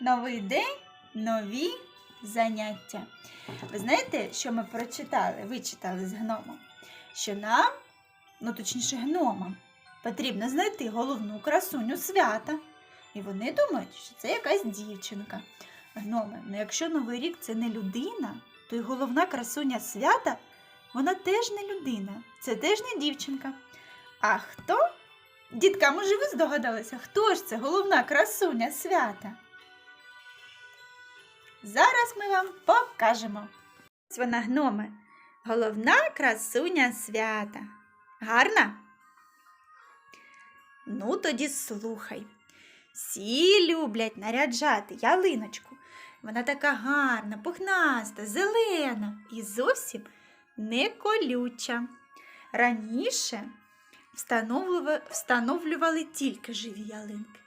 новий день, нові заняття. Ви знаєте, що ми прочитали, вичитали з гномом? Що нам, ну точніше, гномам, потрібно знайти головну красуню свята. І вони думають, що це якась дівчинка. Гноми, ну якщо Новий рік це не людина, то й головна красуня свята, вона теж не людина, це теж не дівчинка. А хто? Дітка, може, ви здогадалися, хто ж це головна красуня свята? Зараз ми вам покажемо. Ось вона гноми. Головна красуня свята. Гарна? Ну, тоді слухай. Всі люблять наряджати ялиночку. Вона така гарна, пухнаста, зелена і зовсім не колюча. Раніше встановлювали, тільки живі ялинки.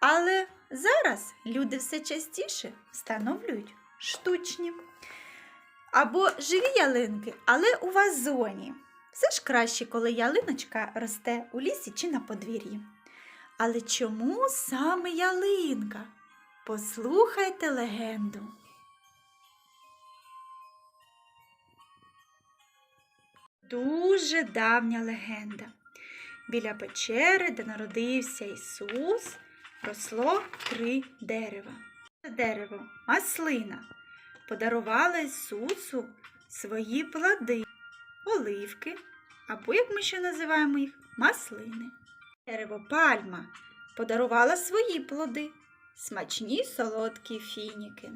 Але зараз люди все частіше встановлюють штучні. Або живі ялинки, але у вазоні. Все ж краще, коли ялиночка росте у лісі чи на подвір'ї. Але чому саме ялинка? Послухайте легенду. Дуже давня легенда. Біля печери, де народився Ісус, росло три дерева. Це дерево маслина подарувала Ісусу свої плоди, оливки, або, як ми ще називаємо їх, маслини. Дерево пальма подарувала свої плоди, смачні солодкі фініки.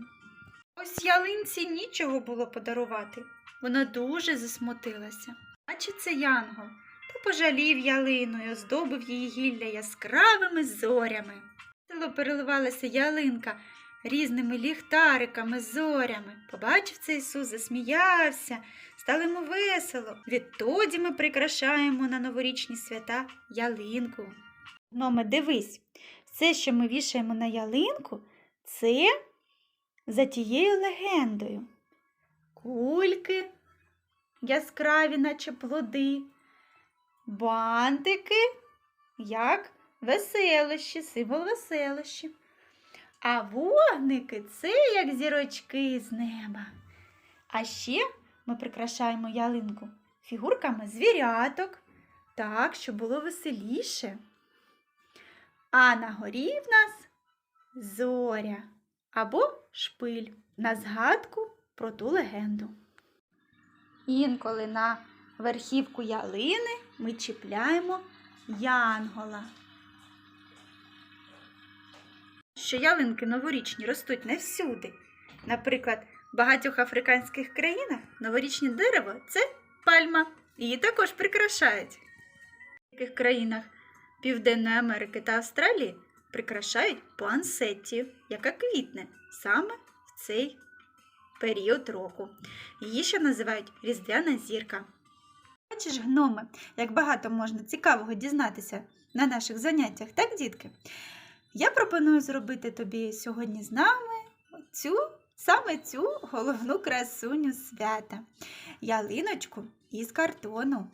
Ось ялинці нічого було подарувати. Вона дуже засмутилася. А це янгол? Та пожалів ялину і оздобив її гілля яскравими зорями. Село переливалася ялинка різними ліхтариками, зорями. Побачив це Ісус, засміявся, стало йому весело. Відтоді ми прикрашаємо на новорічні свята ялинку. Номе, дивись, все, що ми вішаємо на ялинку, це за тією легендою. Кульки яскраві, наче плоди, бантики, як веселощі, символ веселощі. А вогники це як зірочки з неба. А ще ми прикрашаємо ялинку фігурками звіряток, так, щоб було веселіше. А на горі в нас зоря або шпиль на згадку про ту легенду. Інколи на верхівку ялини ми чіпляємо янгола. Що ялинки новорічні ростуть не всюди. Наприклад, в багатьох африканських країнах новорічне дерево це пальма. Її також прикрашають. В деяких країнах Південної Америки та Австралії прикрашають плансеттію, яка квітне саме в цей період року. Її ще називають різдвяна зірка. Бачиш, гноми, як багато можна цікавого дізнатися на наших заняттях, так, дітки? Я пропоную зробити тобі сьогодні з нами цю, саме цю головну красуню свята ялиночку із картону.